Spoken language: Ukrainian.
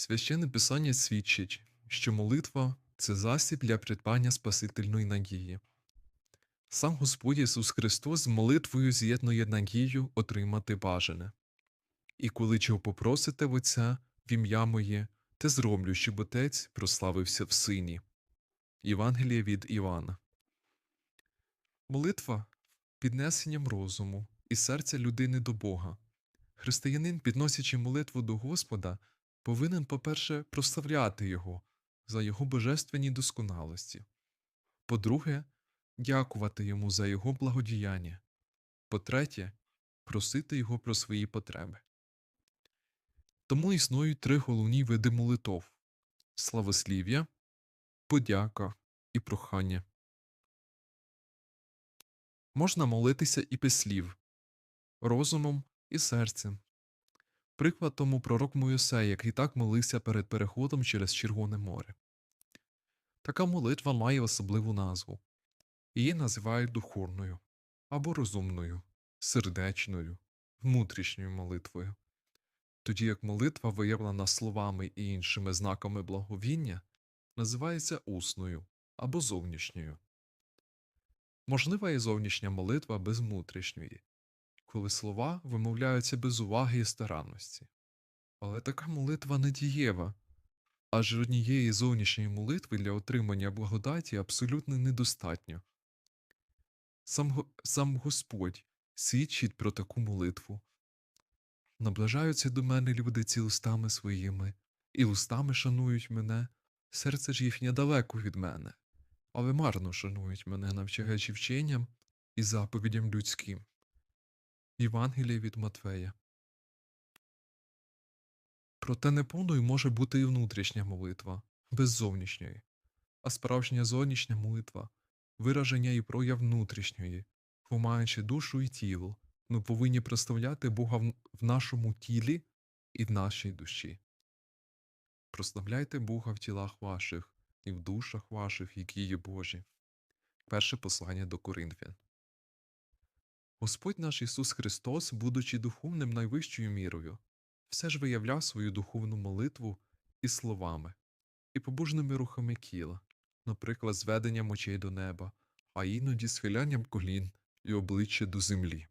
Священне Писання свідчить, що молитва це засіб для придбання Спасительної надії. Сам Господь Ісус Христос з молитвою з'єднує надію отримати бажане. І коли чого попросите в Отця в ім'я моє, те зроблю, щоб Отець прославився в Сині. Євангеліє від Івана. Молитва піднесенням розуму і серця людини до Бога. Християнин, підносячи молитву до Господа, повинен, по-перше, прославляти Його за Його божественні досконалості. По-друге, дякувати Йому за Його благодіяння. По-третє, просити Його про свої потреби. Тому існують три головні види молитов славослів'я, подяка і прохання. Можна молитися і без слів, розумом і серцем. Приклад тому пророк Моїсей, який так молився перед переходом через Червоне море. Така молитва має особливу назву. Її називають духовною або розумною, сердечною, внутрішньою молитвою. Тоді як молитва, виявлена словами і іншими знаками благовіння, називається усною або зовнішньою. Можлива і зовнішня молитва без внутрішньої, коли слова вимовляються без уваги і старанності. Але така молитва не дієва, адже однієї зовнішньої молитви для отримання благодаті абсолютно недостатньо. Сам, сам Господь свідчить про таку молитву. Наближаються до мене люди ці устами своїми, і устами шанують мене, серце ж їхнє далеко від мене, але марно шанують мене, навчаючи вченням і заповідям людським. Євангеліє від Матвея. Проте неповною може бути і внутрішня молитва, без зовнішньої, а справжня зовнішня молитва вираження і прояв внутрішньої, помаючи душу і тіло, ми повинні представляти Бога в нашому тілі і в нашій душі. Прославляйте Бога в тілах ваших і в душах ваших, які є Божі. Перше послання до Коринфян. Господь наш Ісус Христос, будучи духовним найвищою мірою, все ж виявляв свою духовну молитву і словами, і побужними рухами тіла, наприклад, зведенням очей до неба, а іноді схилянням колін і обличчя до землі.